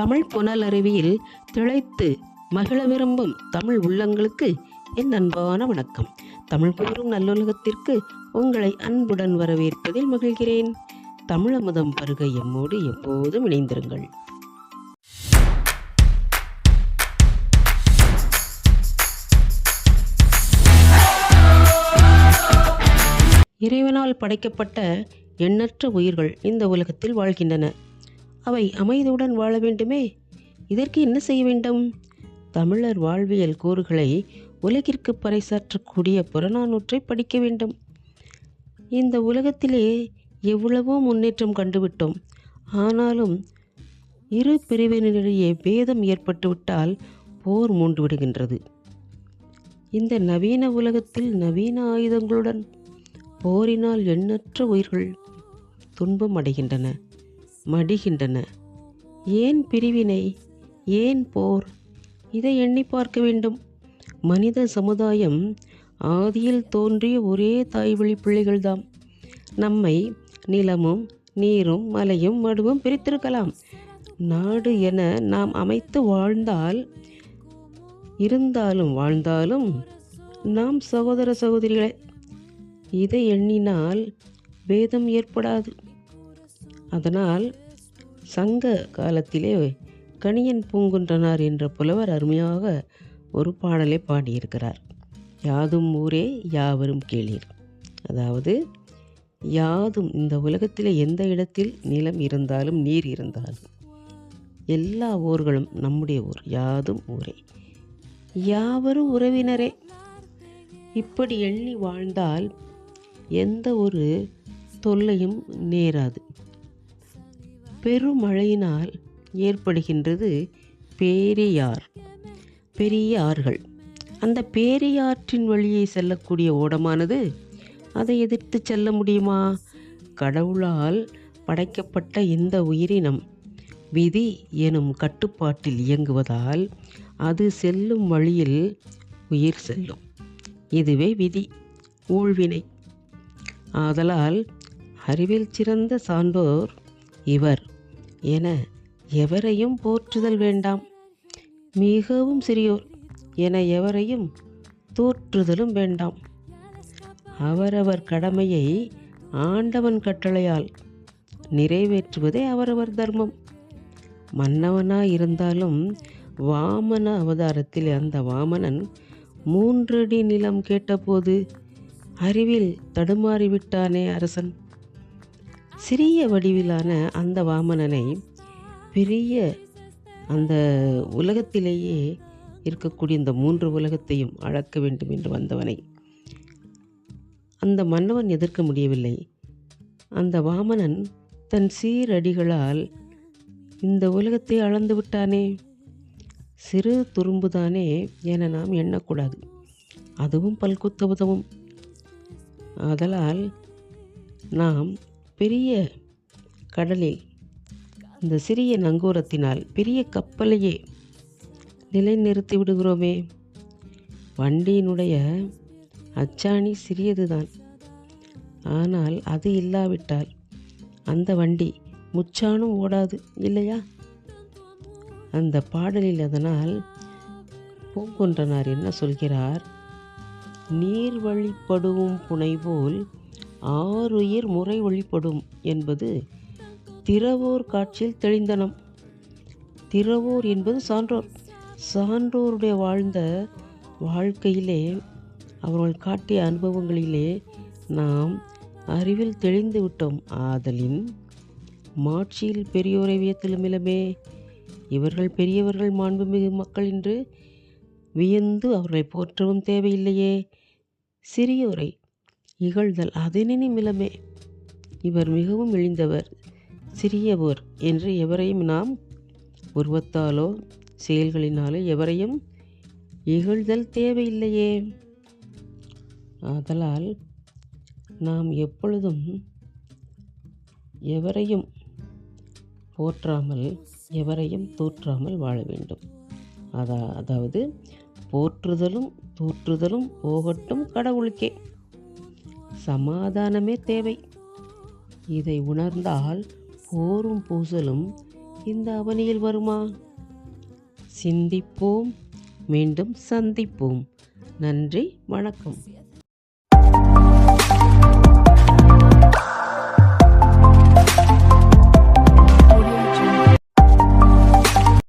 தமிழ் புனலருவியில் திளைத்து மகிழ விரும்பும் தமிழ் உள்ளங்களுக்கு என் அன்பான வணக்கம். தமிழ் கூறும் நல்லுலகத்திற்கு உங்களை அன்புடன் வரவேற்பதில் மகிழ்கிறேன். தமிழமுதம் பருக எம்மோடு எப்போதும் இணைந்திருங்கள். இறைவனால் படைக்கப்பட்ட எண்ணற்ற உயிர்கள் இந்த உலகத்தில் வாழ்கின்றன. அவை அமைதியுடன் வாழ வேண்டுமே? இதற்கு என்ன செய்ய வேண்டும்? தமிழர் வாழ்வியல் கூறுகளை உலகிற்கு பறைசாற்றக்கூடிய புறநானூற்றை படிக்க வேண்டும். இந்த உலகத்திலே எவ்வளவோ முன்னேற்றம் கண்டுவிட்டோம். ஆனாலும் இரு பிரிவினரிடையே பேதம் ஏற்பட்டுவிட்டால் போர் மூண்டு விடுகின்றது இந்த நவீன உலகத்தில் நவீன ஆயுதங்களுடன் போரினால் எண்ணற்ற உயிர்கள் துன்பம் அடைகின்றன. மடிகின்றன. ஏன் பிரிவினை? ஏன் போர்? இதை எண்ணி பார்க்க வேண்டும். மனித சமுதாயம் ஆதியில் தோன்றிய ஒரே தாய்வழி பிள்ளைகள்தாம். நம்மை நிலமும் நீரும் மலையும் மடுவும் பிரித்திருக்கலாம். நாடு என நாம் அமைத்து வாழ்ந்தால் இருந்தாலும் வாழ்ந்தாலும் நாம் சகோதர சகோதரிகளே இதை எண்ணினால் பேதம் ஏற்படாது. அதனால் சங்க காலத்திலே கணியன் பூங்குன்றனார் என்ற புலவர் அருமையாக ஒரு பாடலை பாடியிருக்கிறார். யாதும் ஊரே யாவரும் கேளீர். அதாவது யாதும் இந்த உலகத்தில் எந்த இடத்தில் நிலம் இருந்தாலும் நீர் இருந்தாலும் எல்லா ஊர்களும் நம்முடைய ஊர் யாதும் ஊரே. யாவரும் உறவினரே. இப்படி எண்ணி வாழ்ந்தால் எந்த ஒரு தொல்லையும் நேராது. பெருமழையினால் ஏற்படுகின்றது பேரியார் பெரிய ஆறுகள் அந்த பேரியாற்றின் வழியே செல்லக்கூடிய ஓடமானது அதை எதிர்த்து செல்ல முடியுமா? கடவுளால் படைக்கப்பட்ட இந்த உயிரினம் விதி எனும் கட்டுப்பாட்டில் இயங்குவதால் அது செல்லும் வழியில் உயிர் செல்லும். இதுவே விதி ஊழ்வினை. ஆதலால் அறிவில் சிறந்த சான்றோர் இவர். என எவரையும் போற்றுதல் வேண்டாம். மிகவும் சிறியோர் என எவரையும் தோற்றுதலும் வேண்டாம். அவரவர் கடமையை ஆண்டவன் கட்டளையால் நிறைவேற்றுவதே அவரவர் தர்மம். மன்னவனாய் இருந்தாலும் வாமன அவதாரத்தில் அந்த வாமனன் மூன்றடி நிலம் கேட்டபோது அறிவில் தடுமாறிவிட்டானே அரசன். சிறிய வடிவிலான அந்த வாமனனை பெரிய அந்த உலகத்திலேயே இருக்கக்கூடிய இந்த மூன்று உலகத்தையும் அளக்க வேண்டும் என்று வந்தவனை. அந்த மன்னவன் எதிர்க்க முடியவில்லை. அந்த வாமனன் தன் சீரடிகளால் இந்த உலகத்தை அளந்து விட்டானே. சிறு துரும்புதானே என நாம் எண்ணக்கூடாது. அதுவும் பல்குத்த உதவும். ஆதலால் நாம் பெரிய கடலில் இந்த சிறிய நங்கூரத்தினால் பெரிய கப்பலையே நிலைநிறுத்தி விடுகிறோமே. வண்டியினுடைய அச்சாணி சிறியதுதான். ஆனால் அது இல்லாவிட்டால் அந்த வண்டி முச்சானும் ஓடாது இல்லையா? அந்த பாடலில் அதனால் பூங்குன்றனார் என்ன சொல்கிறார்? நீர் வழிப்படுவும் புனை போல் ஆறுயிர் முறை வழிபடும் என்பது திறவோர் காட்சியில் தெளிந்தனம். திறவோர் என்பது சான்றோர். சான்றோருடைய வாழ்ந்த வாழ்க்கையிலே அவர்கள் காட்டிய அனுபவங்களிலே நாம் அறிவில் தெளிந்து விட்டோம். ஆதலின் மாட்சியில் பெரியோரை வியத்திலுமிலமே இவர்கள் பெரியவர்கள் மாண்புமிகு மக்கள் என்று வியந்து அவர்களை போற்றவும் தேவையில்லையே. சிறியோரை இகழ்தல் அதனினும் மிலமே இவர் மிகவும் இழிந்தவர் சிறியவர் என்று எவரையும் நாம் உருவத்தாலோ செயல்களினாலோ எவரையும் இகழ்தல் தேவையில்லையே. ஆதலால் நாம் எப்பொழுதும் எவரையும் போற்றாமல் எவரையும் தூற்றாமல் வாழ வேண்டும். அதா அதாவது போற்றுதலும் தூற்றுதலும் போகட்டும் கடவுளுக்கே. சமாதானமே தேவை. இதை உணர்ந்தால் போரும் பூசலும் இந்த அவனியில் வருமா? சிந்திப்போம் மீண்டும் சந்திப்போம். நன்றி வணக்கம்.